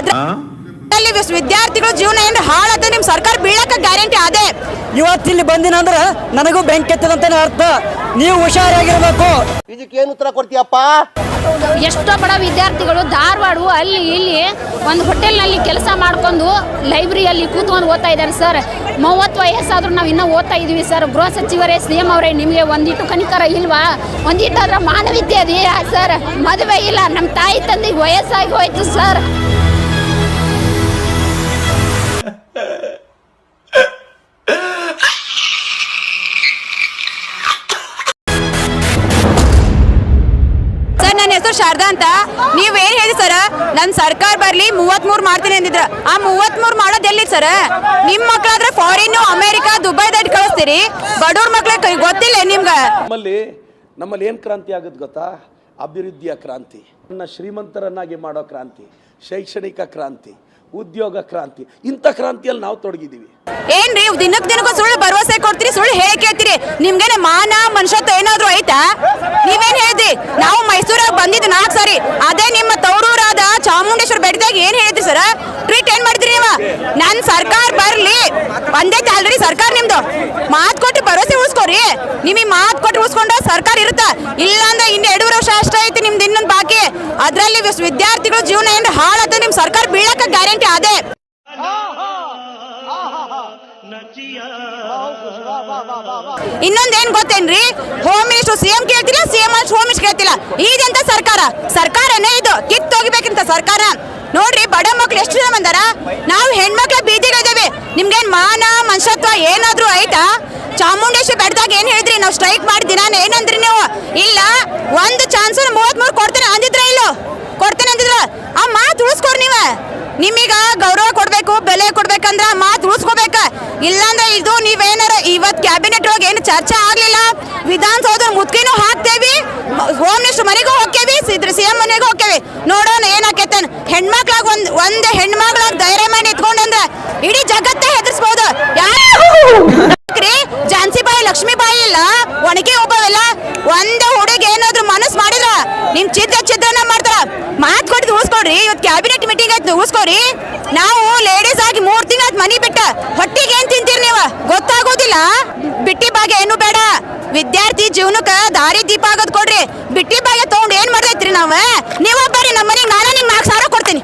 ಅದ್ರ ಅಲ್ಲಿ ವಿದ್ಯಾರ್ಥಿಗಳ ಜೀವನ ಏನ್ ಹಾಳತ್ತೆ ನಿಮ್ ಸರ್ಕಾರ ಬೀಳಕ ಗ್ಯಾರಂಟಿ ಅದೇ ಇವತ್ತಿಲ್ಲಿ ಬಂದಿನ ಅಂದ್ರ ನನಗೂ ಬೆಂಕಿ ಎತ್ತದಂತಾನೆ ಅರ್ಥ. ನೀವು ಹುಷಾರಾಗಿರ್ಬೇಕು. ಇದಕ್ಕೇನು ಉತ್ತರ ಕೊಡ್ತೀಯಪ್ಪ? ಎಷ್ಟೋ ಬಡ ವಿದ್ಯಾರ್ಥಿಗಳು ಧಾರವಾಡ ಅಲ್ಲಿ ಇಲ್ಲಿ ಒಂದು ಹೋಟೆಲ್ನಲ್ಲಿ ಕೆಲಸ ಮಾಡ್ಕೊಂಡು ಲೈಬ್ರರಿಯಲ್ಲಿ ಕೂತ್ಕೊಂಡು ಓದ್ತಾ ಇದ್ದಾರೆ ಸರ್ ಮೂವತ್ತು ವಯಸ್ಸಾದ್ರೂ ನಾವು ಇನ್ನೂ ಓದ್ತಾ ಇದೀವಿ ಸರ್ ಗೃಹ ಸಚಿವರೇ ಸಿ ಎಂ ಅವರೇ ನಿಮಗೆ ಒಂದಿಟ್ಟು ಕನಿಕರ ಇಲ್ವಾ? ಒಂದಿಟ್ಟಾದ್ರ ಮಾನವೀಯತೆ ಅದೇ ಸರ್ ಮದುವೆ ಇಲ್ಲ. ನಮ್ಮ ತಾಯಿ ತಂದೆ ವಯಸ್ಸಾಗಿ ಹೋಯ್ತು ಸರ್ ಶಾರದಾ ಅಂತ ನೀವ್ ಏನ್ ಹೇಳಿ ಸರ್? ನನ್ ಸರ್ಕಾರ ಬರ್ಲಿ ಮೂವತ್ ಮೂರ್ ಮಾಡ್ತೀನಿ ಅಂದಿದ್ರ. ಆ ಮೂವತ್ ಮೂರ್ ಮಾಡೋದ್ ಎಲ್ಲಿ ಸರ್? ನಿಮ್ ಮಕ್ಳಾದ್ರೆ ಫಾರಿನ್ ಅಮೆರಿಕಾ ದುಬೈ ದಟ್ ಕಳಿಸ್ತೀರಿ. ಬಡವ್ರ ಮಕ್ಳ ಗೊತ್ತಿಲ್ಲ ನಿಮ್ಗ? ನಮ್ಮಲ್ಲಿ ನಮ್ಮಲ್ಲಿ ಏನ್ ಕ್ರಾಂತಿ ಆಗುತ್ತೆ ಗೊತ್ತಾ? ಅಭಿವೃದ್ಧಿಯ ಕ್ರಾಂತಿ. ನನ್ನ ಶ್ರೀಮಂತರನ್ನಾಗಿ ಮಾಡೋ ಕ್ರಾಂತಿ, ಶೈಕ್ಷಣಿಕ ಕ್ರಾಂತಿ. ಉದ್ಯೋಗ ಕ್ರಾಂತಿ. ಇಂಥ ಕ್ರಾಂತಿಯಲ್ಲಿ ನಾವು ತೊಡಗಿದ್ದೀವಿ. ಏನ್ರಿ ದಿನಕ್ ದಿನಕ್ಕೂ ಸುಳ್ಳು ಭರವಸೆ ಕೊಡ್ತೀರಿ, ಸುಳ್ಳು ಹೇಳಿ ಕೇಳ್ತೀರಿ. ನಿಮ್ಗೇನೆ ಮಾನ, ಮನುಷ್ಯತ್ವ ಏನಾದ್ರು ಐತಾ? ನೀವೇನ್ ಹೇಳಿದ್ರಿ ನಾವು ಮೈಸೂರಾಗ ಬಂದಿದ್ದು ನಾಲ್ಕು ಸಾರಿ. ಅದೇ ನಿಮ್ಮ ತವರೂರಾದ ಚಾಮುಂಡೇಶ್ವರ ಬೆಟ್ಟದಾಗ ಏನ್ ಹೇಳಿದ್ರಿ ಸರ್? ಟ್ರೀಟ್ ಏನ್ ಮಾಡಿದ್ರಿ ನೀವು? ನನ್ ಸರ್ಕಾರ ಬರ್ಲಿ. ಬಂದೈತೆ ಆಲ್ರೆಡಿ ಸರ್ಕಾರ ನಿಮ್ದು. ಮಾತ್ ಕೊಟ್ಟು ಭರವಸೆ ಉಳಿಸ್ಕೋರಿ. ನಿಮಗೆ ಮಾತ್ ಕೊಟ್ಟು ಉಳಿಸ್ಕೊಂಡ ಸರ್ಕಾರ ಇರುತ್ತಾ? ಇಲ್ಲ ಅಂದ್ರೆ ಇನ್ನು ಎರಡು ವರ್ಷ ಅಷ್ಟೇ ಐತಿ, ನಿಮ್ದು ಇನ್ನೊಂದು ಬಾಕಿ ಅದ್ರಲ್ಲಿ ವಿದ್ಯಾರ್ಥಿಗಳ ಜೀವನ ಏನು ಹಾಳಾದ ನಿಮ್ ಸರ್ಕಾರ ಬೀಳಕ್ಕೆ ಗ್ಯಾರಂಟಿ ಅದೇ. ಇನ್ನೊಂದೇನ್ ಗೊತ್ತೇನ್ರಿ? ಹೋಮ್ ಮಿನಿಸ್ಟರ್ ಸಿಎಂ ಕೇಳ್ತಿಲ್ಲ ಸಿಎಂ ಹೋಮ್ ಮಿನಿಸ್ಟರ್ ಕೇಳ್ತಿಲ್ಲ. ಇದೆಂತ ಸರ್ಕಾರ? ಸರ್ಕಾರನೇ ಇದು. ಕಿತ್ತು ಹೋಗ್ಬೇಕಂತ ಸರ್ಕಾರ. ನೋಡ್ರಿ, ಬಡ ಮಕ್ಳು ಎಷ್ಟು ಜನ ಬಂದಾರ? ನಾವು ಹೆಣ್ಮಕ್ಳ ಬೀದಿಗಳಿದ್ದೇವೆ ನಿಮ್ಗೇನ್ ಮಾನ, ಮನುಷ್ಯತ್ವ ಏನಾದ್ರೂ ಆಯ್ತಾ? ಚಾಮುಂಡೇಶ್ವರಿ ಬೆಟ್ಟದಾಗ ಏನ್ ಹೇಳಿದ್ರಿ? ನಾವು ಸ್ಟ್ರೈಕ್ ಮಾಡಿದಿನ ಏನಂದ್ರಿ ನೀವು? ಇಲ್ಲ, ಒಂದು ಚಾನ್ಸ್ ಮೂವತ್ತ್ ಮೂರು ಕೊಡ್ತೇನೆ ಅಂದಿದ್ರ ಇಲ್ಲೋ ಕೊಡ್ತೇನೆ ಅಂದಿದ್ರ ಆ ಮಾತು ಉಳಿಸ್ಕೊರ್ ನೀವ. ನಿಮಗ ಗೌರವ ಕೊಡ್ಬೇಕು, ಬೆಲೆ ಕೊಡ್ಬೇಕಂದ್ರ ಮಾತು ಉಳಿಸ್ಕೋಬೇಕ. ಇಲ್ಲಾಂದ್ರೆ ಇದು ನೀವೇನಾರ ಇವತ್ ಕ್ಯಾಬಿನೆಟ್ ಒಳಗೆ ಏನು ಚರ್ಚೆ ಆಗ್ಲಿಲ್ಲ? ವಿಧಾನಸೌಧ ಮುತ್ಕಿನೂ ಹಾಕ್ತೇವಿ ಹೋಮ್ ಮಿನಿಸ್ಟರ್ ಮನೆಗೂ ಹೋಗ್ತೇವಿ ಸಿಎಂ ಮನೆಗೂ ಹೋಗ್ತೇವಿ ನೋಡೋಣ ಏನಾಕೈತನ್ ಹೆಣ್ಮಕ್ಳಾಗ ಒಂದ್ ಒಂದ್ ಹೆಣ್ಮಕ್ಳಾಗ ಧೈರ್ಯ ಮಾಡಿ ಇಟ್ಕೊಂಡಂದ್ರ ಇಡೀ ಜಗತ್ತೇ ಹೆದರ್ಸ್ಬೋದು. ಯಾರು? ಜಾನ್ಸಿಬಾಯಿ, ಲಕ್ಷ್ಮೀಬಾಯಿ ಇಲ್ಲ? ಒಣಗಿ ಒಬ್ಬವೆಲ್ಲ ಒಂದೇ ಹುಡುಗ ಏನಾದ್ರು ಮನಸ್ ಮಾಡಿದ್ರ ನಿಮ್ ಚಿತ್ರ ಚಿತ್ರನ ಮಾಡ್ತಾರ ಮಾತ್ ಕೊಟ್ಟು ಇವತ್ತು ಕ್ಯಾಬಿನೆಟ್ ಮೀಟಿಂಗ್ ಆಯ್ತು ಉಸ್ಕೋರಿ ನಾವು ಲೇಡೀಸ್ ಆಗಿ ಮೂರ್ ತಿಂಗಳ ಮನಿ ಬಿಟ್ಟ, ಹೊಟ್ಟಿಗೆ ಏನ್ ತಿಂತೀರಿ ನೀವು? ಗೊತ್ತಾಗೋದಿಲ್ಲ. ಬಿಟ್ಟಿ ಬಾಗ ಏನು ಬೇಡ. ವಿದ್ಯಾರ್ಥಿ ಜೀವನಕ್ಕ ದಾರಿ ದೀಪ ಆಗೋದ್ ಕೊಡ್ರಿ. ಬಿಟ್ಟಿ ಬಾಗ ತಗೊಂಡ್ ಏನ್ ಮಾಡ್ದೈತ್ರಿ ನಾವ್ ನೀವ ಬರ್ರಿ ನಮ್ಮ ಮನೆಗೆ ನಾನು ನಿಮ್ಗೆ ನಾಲ್ಕು ಸಾವಿರ ಕೊಡ್ತೀನಿ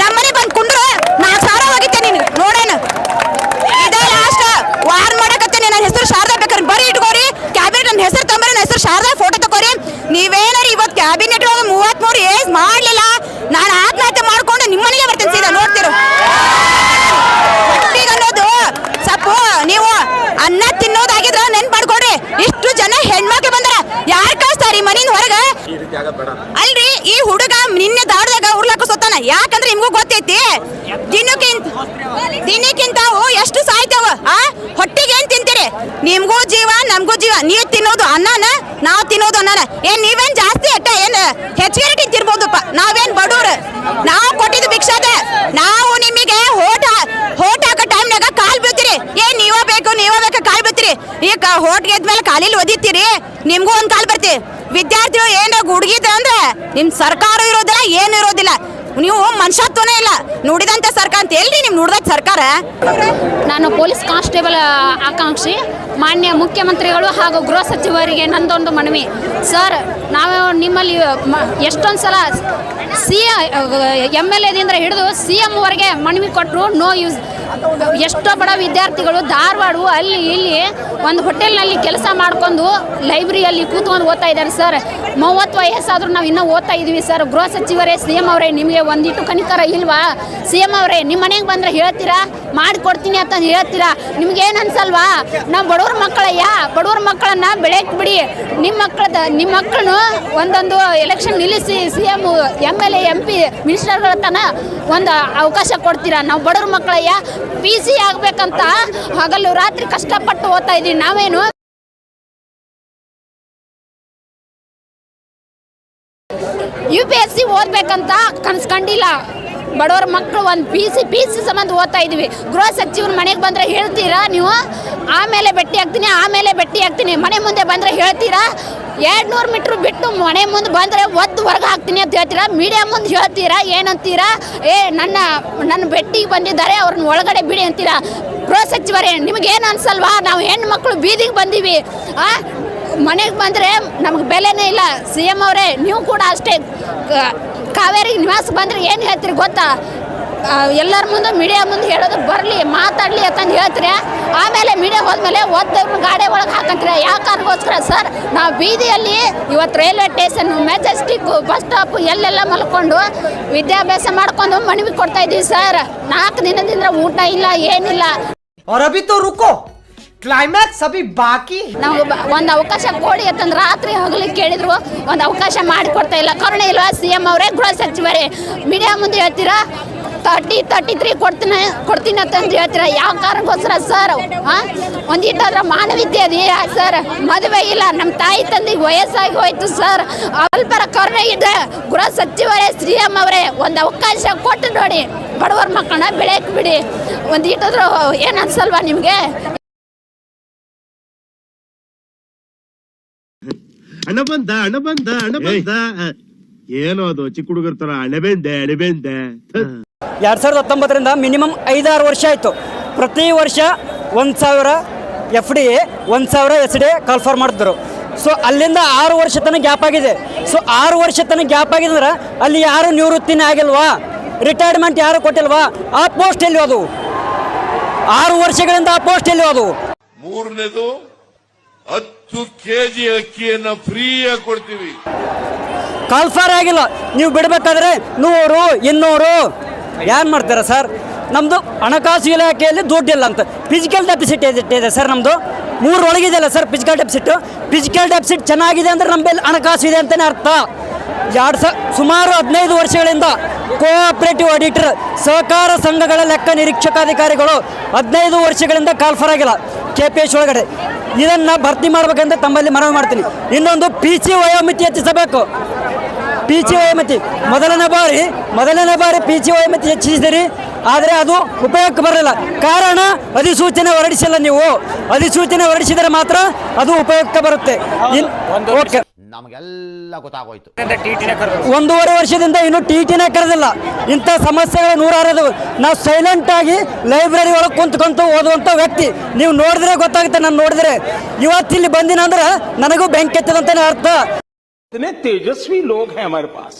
ನಮ್ಮನೆ ಬಂದ್ ಕುಂಡ್ರ ನಾಲ್ಕು ಸಾವಿರ ಹೋಗಿದ್ದೆ ನೀನು ನೋಡೋಣ ಇದೇ ಲಾಸ್ಟ್ ವಾರ್ ಮಾಡಕತ್ತೆ ನನ್ನ ಹೆಸರು ಶಾರದಾ ಬೇಕಾದ್ರೆ ಬರೀ ಇಟ್ಕೋರಿ ಕ್ಯಾಬಿನೆಟ್ ನನ್ನ ಹೆಸರು ತಂಬರಿ ನನ್ನ ಹೆಸರು ಶಾರದಾ ಫೋಟೋ ತಗೋರಿ ನೀವೇನಾರು ಇವತ್ತು ಕ್ಯಾಬಿನೆಟ್ ಒಳಗೆ ಮೂವತ್ಮೂರು ಏಜ್ ಮಾಡಲಿಲ್ಲ ನಾನು ಆತ್ಮಹತ್ಯೆ ಮಾಡ್ಕೊಂಡು ನಿಮ್ಮನೆಗೆ ಬರ್ತೇನೆ ಸೀದಾ ನೋಡ್ತಿರು ಹೊಟ್ಟಿಗೆ ಅನ್ನೋದು ಸಪ್ಪು ನೀವು ಅನ್ನ ತಿನ್ನೋದಾಗಿದ್ರ ನೆನ್ ಪಡ್ಕೊಡ್ರಿ ಇಷ್ಟು ಜನ ಹೆಣ್ಮಕ್ಳು ಬಂದಾರ ಯಾರು ಕಳಿಸ್ತಾರಿ ಮನಿಂದ ಹೊರಗೆ ಅಲ್ರಿ, ಈ ಹುಡುಗ ನಿನ್ನೆ ದಾಡ್ದಾಗ ಉರ್ಲಾಕ ಸೊತ್ತಾನ. ಯಾಕಂದ್ರೆ ನಿಮ್ಗೂ ಗೊತ್ತೈತಿ? ದಿನಕ್ಕಿಂತ ದಿನಕ್ಕಿಂತ ಎಷ್ಟು ಸಾಯ್ತಾವ? ಆ? ಹೊಟ್ಟಿಗೆ ಏನ್ ತಿಂತೀರಿ? ನಿಮ್ಗೂ ಜೀವ, ನಮ್ಗೂ ಜೀವ. ನೀವ್ ತಿನ್ನೋದು ಅನ್ನನ, ನಾವ್ ತಿನ್ನೋದು ಅನ್ನನ. ಏನ್ ನೀವೇನ್ ಜಾಸ್ತಿ ಅಟ್ಟ ಏನ್ ಹೆಚ್ಚಿಗೆ ತಿಂತಿರ್ಬೋದಪ್ಪ. ನಾವೇನ್ ಬಡವ್ರು ನಾವು ಕೊಟ್ಟಿದ್ದು ಭಿಕ್ಷಾದ ನಾವು ನಿಮಗೆ ಹೋಟ ಹೋಟ್ ಹಾಕೋ ಟೈಮ್ನಾಗ ಕಾಲ್ ಬೀಳ್ತೀರಿ ಏನ್ ನೀವ ಬೇಕು ನೀವ ಬೇಕು ಕಾಲ್ ಬೀಳ್ತೀರಿ ಈಗ ಹೋಟ್ ಗೆದ್ಮೇಲೆ ಕಾಲಿಲ್ ಒದಿತೀರಿ? ನಿಮ್ಗೂ ಒಂದ್ ಕಾಲ್ ಬರ್ತಿ. ವಿದ್ಯಾರ್ಥಿಗಳು ಏನೋ ಗುಡ್ಗಿದ ಅಂದ್ರೆ ನಿಮ್ ಸರ್ಕಾರ ಇರೋದಿಲ್ಲ, ಏನು ಇರೋದಿಲ್ಲ. ನೀವು ಮನುಷ್ಯತ್ವನೇ ಇಲ್ಲ. ನುಡಿದಂತ ಸರ್ಕಾರ ಅಂತ ಎಲ್ರಿ ನಿಮ್ ನೋಡಿದ ಸರ್ಕಾರ? ನಾನು ಪೊಲೀಸ್ ಕಾನ್ಸ್ಟೇಬಲ್ ಆಕಾಂಕ್ಷಿ, ಮಾನ್ಯ ಮುಖ್ಯಮಂತ್ರಿಗಳು ಹಾಗೂ ಗೃಹ ಸಚಿವರಿಗೆ ನಂದೊಂದು ಮನವಿ. ಸರ್, ನಾವು ನಿಮ್ಮಲ್ಲಿ ಎಷ್ಟೊಂದು ಸಲ ಸಿ ಎಂ ಎಲ್ ಎದಿಂದ ಹಿಡಿದು ಸಿ ಎಮ್ವರೆಗೆ ಮನವಿ ಕೊಟ್ಟರು ನೋ ಯೂಸ್. ಎಷ್ಟೋ ಬಡ ವಿದ್ಯಾರ್ಥಿಗಳು ಧಾರವಾಡ ಅಲ್ಲಿ ಇಲ್ಲಿ ಒಂದು ಹೋಟೆಲ್ನಲ್ಲಿ ಕೆಲಸ ಮಾಡ್ಕೊಂಡು ಲೈಬ್ರರಿಯಲ್ಲಿ ಕೂತ್ಕೊಂಡು ಓದ್ತಾ ಇದ್ದಾರೆ ಸರ್. ಮೂವತ್ತು ವಯಸ್ಸಾದರೂ ನಾವು ಇನ್ನೂ ಓದ್ತಾ ಇದ್ದೀವಿ ಸರ್. ಗೃಹ ಸಚಿವರೇ, ಸಿ ಎಂ ಅವರೇ, ನಿಮಗೆ ಒಂದಿಟ್ಟು ಕನಿಕರ ಇಲ್ವಾ? ಸಿ ಎಂ ಅವರೇ ನಿಮ್ಮ ಮನೆಗೆ ಬಂದ್ರೆ ಹೇಳ್ತೀರಾ? ಮಾಡಿಕೊಡ್ತೀನಿ ಅಂತ ಹೇಳ್ತೀರಾ? ನಿಮ್ಗೇನು ಅನ್ಸಲ್ವಾ? ನಾವು ಬಡವ್ರ ಮಕ್ಕಳಯ್ಯ, ಬಡವ್ರ ಮಕ್ಕಳನ್ನ ಬೆಳೆಯಕ್ಕೆ ಬಿಡಿ. ನಿಮ್ಮ ಮಕ್ಕಳದ ನಿಮ್ಮ ಮಕ್ಕಳನ್ನು ಒಂದೊಂದು ಎಲೆಕ್ಷನ್ ನಿಲ್ಲಿಸಿ C M M L A, M P ಮಿನಿಸ್ಟರ್ಗಳ ತನ ಒಂದು ಅವಕಾಶ ಕೊಡ್ತೀರಾ? ನಾವು ಬಡವ್ರ ಮಕ್ಕಳಯ್ಯ ಪಿ ಸಿ ಆಗಬೇಕಂತ ಹಗಲು ರಾತ್ರಿ ಕಷ್ಟಪಟ್ಟು ಓದ್ತಾ ಇದ್ದೀವಿ ನಾವೇನು ಯು ಪಿ ಎಸ್ ಸಿ ಓದ್ಬೇಕಂತ ಕನ್ಸ್ಕೊಂಡಿಲ್ಲ. ಬಡವ್ರ ಮಕ್ಕಳು ಒಂದು ಪಿ ಸಿ ಪಿ ಸಿ ಸಂಬಂಧ ಓದ್ತಾ ಇದ್ದೀವಿ ಗೃಹ ಸಚಿವರು ಮನೆಗೆ ಬಂದರೆ ಹೇಳ್ತೀರಾ ನೀವು? ಆಮೇಲೆ ಭೇಟಿ ಆಗ್ತೀನಿ, ಆಮೇಲೆ ಭೇಟಿ ಆಗ್ತೀನಿ. ಮನೆ ಮುಂದೆ ಬಂದರೆ ಹೇಳ್ತೀರಾ? ಎರಡು ನೂರು ಮೀಟ್ರ್ ಬಿಟ್ಟು ಮನೆ ಮುಂದೆ ಬಂದರೆ ಒದ್ದು ಹೊರಗೆ ಹಾಕ್ತೀನಿ ಅಂತ ಹೇಳ್ತೀರಾ? ಮೀಡಿಯಾ ಮುಂದೆ ಹೇಳ್ತೀರಾ? ಏನಂತೀರಾ? ಏ, ನನ್ನ ನನ್ನ ಭೇಟಿಗೆ ಬಂದಿದ್ದಾರೆ, ಅವ್ರನ್ನ ಒಳಗಡೆ ಬಿಡಿ ಅಂತೀರಾ? ಗೃಹ ಸಚಿವರೇ, ನಿಮಗೇನು ಅನ್ಸಲ್ವಾ? ನಾವು ಹೆಣ್ಣು ಮಕ್ಕಳು ಬೀದಿಗೆ ಬಂದೀವಿ. ಆ ಮನೆಗೆ ಬಂದರೆ ನಮಗೆ ಬೆಲೆನೇ ಇಲ್ಲ. ಸಿ ಎಂ ಅವರೇ, ನೀವು ಕೂಡ ಅಷ್ಟೇ ಕಾವೇರಿ ನಿವಾಸ ಬಂದರೆ ಏನು ಹೇಳ್ತೀರಿ ಗೊತ್ತಾ? ಎಲ್ಲರ ಮುಂದೆ ಮೀಡಿಯಾ ಮುಂದೆ ಹೇಳೋದು ಬರಲಿ, ಮಾತಾಡಲಿ ಅಂತಂದು ಹೇಳ್ತೀರಿ? ಆಮೇಲೆ ಮೀಡಿಯಾ ಹೋದ್ಮೇಲೆ ಒದ್ದವ್ರನ್ನ ಗಾಡಿ ಒಳಗೆ ಹಾಕಂತೀರ? ಯಾವ ಕಾರಣಕ್ಕೋಸ್ಕರ ಸರ್, ನಾವು ಬೀದಿಯಲ್ಲಿ ಇವತ್ತು railway station Majestic bus stop ಎಲ್ಲೆಲ್ಲ ಮಲ್ಕೊಂಡು ವಿದ್ಯಾಭ್ಯಾಸ ಮಾಡ್ಕೊಂಡು ಮನವಿ ಕೊಡ್ತಾ ಇದ್ದೀವಿ ಸರ್. ನಾಲ್ಕು ದಿನದಿಂದ ಊಟ ಇಲ್ಲ, ಏನಿಲ್ಲ. ಕ್ಲೈಮ್ಯಾಕ್ಸ್ ಅಭಿ ಬಾಕಿ ನಾವು ಒಂದು ಅವಕಾಶ ಕೊಡಿ ಅಂತಂದ್ರೆ ರಾತ್ರಿ ಹಗಲು ಕೇಳಿದ್ರು, ಒಂದು ಅವಕಾಶ ಮಾಡಿಕೊಡ್ತಾ ಇಲ್ಲ. ಕರುಣೆ ಇಲ್ವಾ? ಸಿ ಎಂ ಅವರೇ, ಗೃಹ ಸಚಿವರೇ. ಮೀಡಿಯಾ ಮುಂದೆ ಹೇಳ್ತೀರಾ? ತರ್ಟಿ ತರ್ಟಿ ತ್ರೀ ಕೊಡ್ತೀನಿ ಕೊಡ್ತೀನಿ ಅಂತಂದು ಹೇಳ್ತೀರಾ? ಯಾವ ಕಾರಣಕ್ಕೋಸ್ಕರ ಸರ್ ಹಾಂ ಒಂದಿಟ್ಟಾದ್ರೆ ಮಾನವೀಯತೆ ಅದೇ ಸರ್ ಮದುವೆ ಇಲ್ಲ. ನಮ್ಮ ತಾಯಿ ತಂದೆಗೆ ವಯಸ್ಸಾಗಿ ಹೋಯ್ತು ಸರ್ ಅಲ್ಪರ ಕರುಣೆ ಇದೆ. ಗೃಹ ಸಚಿವರೇ ಸಿ ಎಂ ಅವರೇ, ಒಂದು ಅವಕಾಶ ಕೊಟ್ಟು ನೋಡಿ. ಬಡವರ ಮಕ್ಕಳನ್ನ ಬೆಳೆಯಕ್ಕೆ ಬಿಡಿ. ಒಂದು ಏನು ಅನ್ಸಲ್ವಾ ನಿಮಗೆ? ಹಣ ಬಂದ ಹಣ ಬಂದ ಹಣ ಬಂದ. ಏನೋ ಅದು ಚಿಕ್ಕ ಹುಡುಗರ ತರ ಅಣಬೆಂದೆ ಅಣಬೆಂದೆ ಎರಡು ಸಾವಿರದ ಹತ್ತೊಂಬತ್ತರಿಂದ ಮಿನಿಮಮ್ ಐದಾರು ವರ್ಷ ಆಯಿತು. ಪ್ರತಿ ವರ್ಷ ಒಂದು ಸಾವಿರ ಎಫ್ ಡಿ ಒಂದು ಸಾವಿರ ಎಸ್ ಡಿ ಕಾಲ್ಫಾರ್ ಮಾಡಿದ್ರು. ಸೊ ಅಲ್ಲಿಂದ ಆರು ವರ್ಷ ತನಕ ಗ್ಯಾಪ್ ಆಗಿದೆ. ಸೊ ಆರು ವರ್ಷ ತನಕ ಗ್ಯಾಪ್ ಆಗಿದೆ ಅಂದ್ರೆ ಅಲ್ಲಿ ಯಾರು ನಿವೃತ್ತಿನೇ ಆಗಿಲ್ವಾ? ರಿಟೈರ್ಮೆಂಟ್ ಯಾರು ಕೊಟ್ಟಿಲ್ವಾ? ಆ ಪೋಸ್ಟ್ ಎಲ್ಲಿ ಅದು? ಆರು ವರ್ಷಗಳಿಂದ ಆ ಪೋಸ್ಟ್ ಎಲ್ಲಿ ಅದು? ಮೂರನೇದು ಹತ್ತು ಕೆಜಿ ಅಕ್ಕಿಯನ್ನು ಫ್ರೀಯಾಗಿ ಕೊಡ್ತೀವಿ. ಕಾಲ್ಫಾರ್ ಆಗಿಲ್ಲ. ನೀವು ಬಿಡಬೇಕಾದ್ರೆ ನೂರು, ಇನ್ನೂರು. ಏನು ಮಾಡ್ತೀರಾ ಸರ್? ನಮ್ಮದು ಹಣಕಾಸು ಇಲಾಖೆಯಲ್ಲಿ ದುಡ್ಡಿಲ್ಲ ಅಂತ. ಫಿಸಿಕಲ್ ಡೆಪಿಸಿಟ್ ಇದೆ ಸರ್ ನಮ್ಮದು ಮೂರು ಒಳಗಿದೆಯಲ್ಲ sir physical deposit physical deposit ಚೆನ್ನಾಗಿದೆ ಅಂದರೆ ನಮ್ಮಲ್ಲಿ ಹಣಕಾಸು ಇದೆ ಅಂತಲೇ ಅರ್ಥ. ಎರಡು ಸ ಸುಮಾರು ಹದಿನೈದು ವರ್ಷಗಳಿಂದ ಕೋಆಪರೇಟಿವ್ ಆಡಿಟರ್ ಸಹಕಾರ ಸಂಘಗಳ ಲೆಕ್ಕ ನಿರೀಕ್ಷಕಾಧಿಕಾರಿಗಳು ಹದಿನೈದು ವರ್ಷಗಳಿಂದ ಕಾಲ್ಫರ್ ಆಗಿಲ್ಲ. ಕೆ ಪಿ ಎಸ್ ಒಳಗಡೆ. ಇದನ್ನು ಭರ್ತಿ ಮಾಡಬೇಕಂತ ತಮ್ಮಲ್ಲಿ ಮನವಿ ಮಾಡ್ತೀನಿ. ಇನ್ನೊಂದು ಪಿ ಸಿ ವಯೋಮಿತಿ ಹೆಚ್ಚಿಸಬೇಕು. ಪಿ ಜಿ ವಯೋಮಿತಿ. ಮೊದಲನೇ ಬಾರಿ ಮೊದಲನೇ ಬಾರಿ ಪಿ ಸಿ ವಯೋಮಿತಿ ಹೆಚ್ಚಿಸಿದಿರಿ. ಆದರೆ ಅದು ಉಪಯೋಗಕ್ಕೆ ಬರಲಿಲ್ಲ ಕಾರಣ ಅಧಿಸೂಚನೆ ಹೊರಡಿಸಿಲ್ಲ ನೀವು. ಅಧಿಸೂಚನೆ ಹೊರಡಿಸಿದರೆ ಮಾತ್ರ ಅದು ಉಪಯೋಗಕ್ಕೆ ಬರುತ್ತೆ. ಓಕೆ. ನಮಗೆಲ್ಲ ಗೊತ್ತಾಗೋಯ್ತು ಒಂದೂವರೆ ವರ್ಷದಿಂದ ಇನ್ನೂ ಟಿ ಟಿನೇ ಕರೆದಿಲ್ಲ ಇಂಥ ಸಮಸ್ಯೆಗಳು ನೂರಾರು ಇದಾವೆ. ನಾವು ಸೈಲೆಂಟ್ ಆಗಿ ಲೈಬ್ರರಿ ಒಳಗೆ ಕುಂತ್ಕೊಂತು ಓದುವಂಥ ವ್ಯಕ್ತಿ ನೀವು ನೋಡಿದ್ರೆ ಗೊತ್ತಾಗುತ್ತೆ ನಾನು ನೋಡಿದ್ರೆ ಇವತ್ತಿಲ್ಲಿ ಬಂದಿನ ಅಂದ್ರೆ ನನಗೂ ಬೆಂಕಿ ಎತ್ತದಂತಾನೆ ಅರ್ಥ कितने तेजस्वी लोग हैं हमारे पास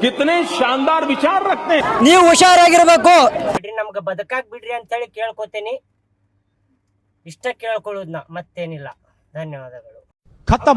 कितने शानदार विचार रखते हैं ನೀವು ಹುಷಾರಾಗಿರ್ಬೇಕು ಬಿಡ್ರಿ ನಮ್ಗೆ ಬದುಕಾಕ್ ಬಿಡ್ರಿ ಅಂತೇಳಿ ಕೇಳ್ಕೊತೀನಿ ಇಷ್ಟ ಕೇಳ್ಕೊಳ್ಳೋದು ನಾ ಮತ್ತೇನಿಲ್ಲ ಧನ್ಯವಾದಗಳು खत्म